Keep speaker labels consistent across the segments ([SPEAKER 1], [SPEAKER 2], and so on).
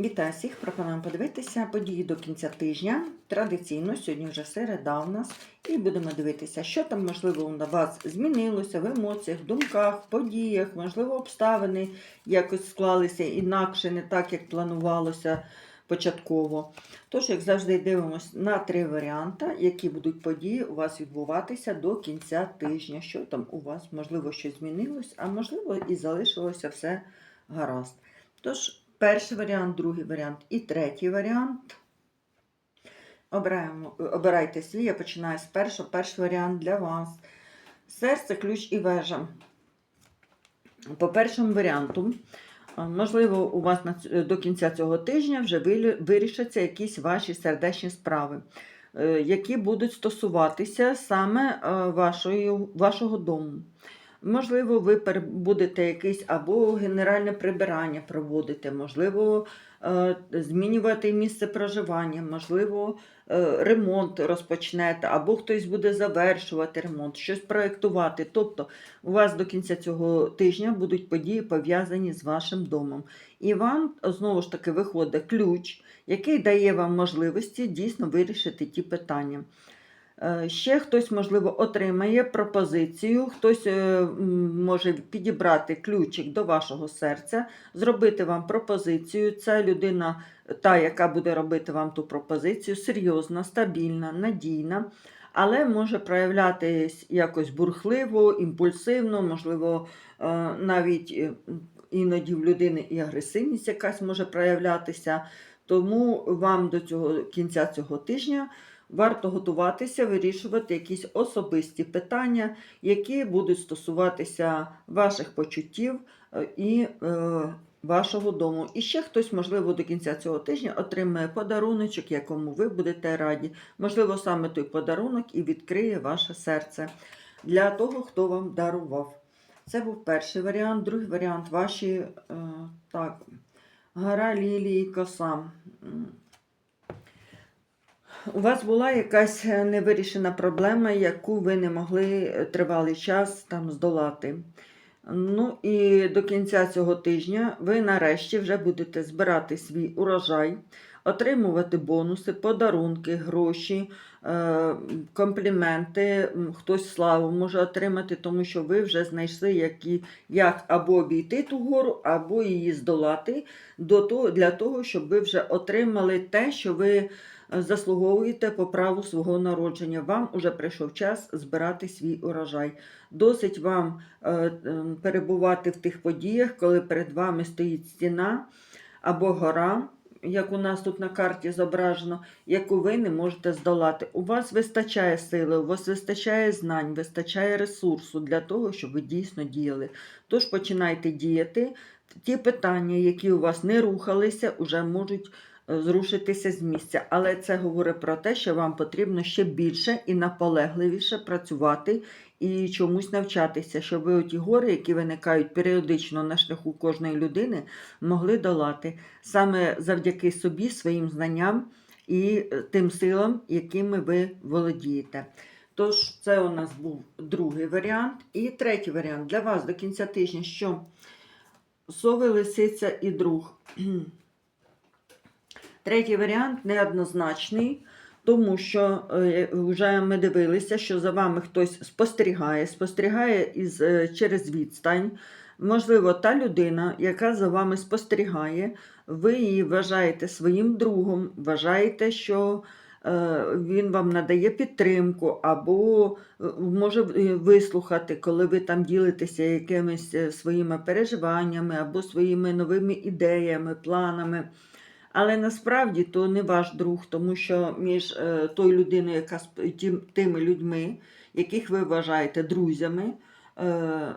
[SPEAKER 1] Вітаю всіх! Пропонуємо подивитися події до кінця тижня. Традиційно, сьогодні вже середа у нас, і будемо дивитися, що там, можливо, у вас змінилося в емоціях, думках, подіях, можливо, обставини якось склалися інакше, не так, як планувалося початково. Тож, як завжди, дивимося на три варіанти, які будуть події у вас відбуватися до кінця тижня. Що там у вас, можливо, щось змінилось, а можливо, і залишилося все гаразд. Тож, перший варіант, другий варіант і третій варіант. Обираємо, обирайте свій, я починаю з першого. Перший варіант для вас. Серце, ключ і вежа. По першому варіанту, можливо, у вас до кінця цього тижня вже вирішаться якісь ваші сердечні справи, е, які будуть стосуватися саме е, вашої, вашого дому. Можливо, ви будете якесь або генеральне прибирання проводити, можливо, е, змінювати місце проживання, можливо, е, ремонт розпочнете, або хтось буде завершувати ремонт, щось проєктувати. Тобто у вас до кінця цього тижня будуть події пов'язані з вашим домом. І вам знову ж таки виходить ключ, який дає вам можливості дійсно вирішити ті питання. Е, Ще хтось, можливо, отримає пропозицію, хтось е, може підібрати ключик до вашого серця, зробити вам пропозицію. Ця людина, та, яка буде робити вам ту пропозицію, серйозна, стабільна, надійна, але може проявлятись якось бурхливо, імпульсивно, можливо, е, навіть іноді в людини і агресивність якась може проявлятися. Тому вам до цього кінця цього тижня варто готуватися вирішувати якісь особисті питання, які будуть стосуватися ваших почуттів е, і е, вашого дому. І ще хтось, можливо, до кінця цього тижня отримає подаруночок, якому ви будете раді. Можливо, саме той подарунок і відкриє ваше серце для того, хто вам дарував. Це був перший варіант. Другий варіант ваші е, так, гора лілії коса. У вас була якась е, невирішена проблема, яку ви не могли е, тривалий час там здолати. Ну і до кінця цього тижня ви нарешті вже будете збирати свій урожай, отримувати бонуси, подарунки, гроші, е, компліменти, хтось славу може отримати, тому що ви вже знайшли, які, як або обійти ту гору, або її здолати до того, для того, щоб ви вже отримали те, що ви е, заслуговуєте по праву свого народження. Вам уже прийшов час збирати свій урожай. Досить вам е, перебувати в тих подіях, коли перед вами стоїть стіна або гора, як у нас тут на карті зображено, яку ви не можете здолати. У вас вистачає сили, у вас вистачає знань, вистачає ресурсу для того, щоб ви дійсно діяли. Тож починайте діяти. Ті питання, які у вас не рухалися, вже можуть зрушитися з місця. Але це говорить про те, що вам потрібно ще більше і наполегливіше працювати і чомусь навчатися, щоб ви ті гори, які виникають періодично на шляху кожної людини, могли долати саме завдяки собі, своїм знанням і е, тим силам, якими ви володієте. Тож, це у нас був другий варіант. І третій варіант для вас до кінця тижня, що сови, лисиця і друг. Третій варіант неоднозначний, тому що е, вже ми дивилися, що за вами хтось спостерігає, спостерігає із, е, через відстань. Можливо, та людина, яка за вами спостерігає, ви її вважаєте своїм другом, вважаєте, що е, він вам надає підтримку, або може вислухати, коли ви там ділитеся якимись своїми переживаннями або своїми новими ідеями, планами. Але насправді то не ваш друг, тому що між е, тою людиною, яка тими людьми, яких ви вважаєте друзями, е,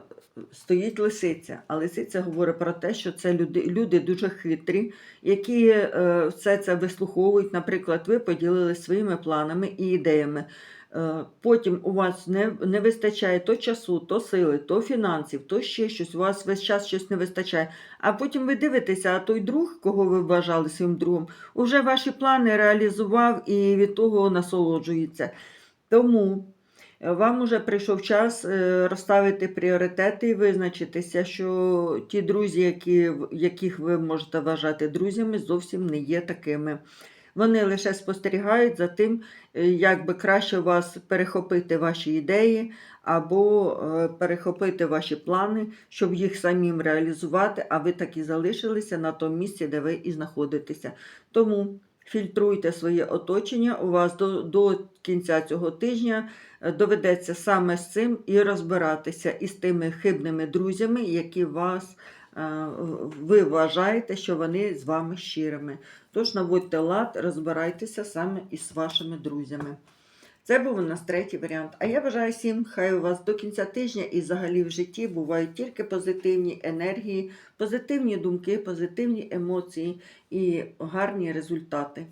[SPEAKER 1] стоїть лисиця. А лисиця говорить про те, що це люди, люди дуже хитрі, які е, все це вислуховують. Наприклад, ви поділилися своїми планами і ідеями. Е, Потім у вас не, не вистачає то часу, то сили, то фінансів, то ще щось. У вас весь час щось не вистачає. А потім ви дивитеся, а той друг, кого ви вважали своїм другом, уже ваші плани реалізував і від того насолоджується. Тому Е, Вам уже прийшов час е, розставити пріоритети і визначитися, що ті друзі, які, яких ви можете вважати друзями, зовсім не є такими. Вони лише спостерігають за тим, е, як би краще вас перехопити ваші ідеї або е, перехопити ваші плани, щоб їх самим реалізувати, а ви так і залишилися на тому місці, де ви і знаходитеся. Тому фільтруйте своє оточення. У вас до, до кінця цього тижня е, доведеться саме з цим і розбиратися із тими хибними друзями, які вас. Ви вважаєте, що вони з вами щирими. Тож наводьте лад, розбирайтеся саме із вашими друзями. Це був у нас третій варіант. А я бажаю всім, хай у вас до кінця тижня і взагалі в житті бувають тільки позитивні енергії, позитивні думки, позитивні емоції і гарні результати.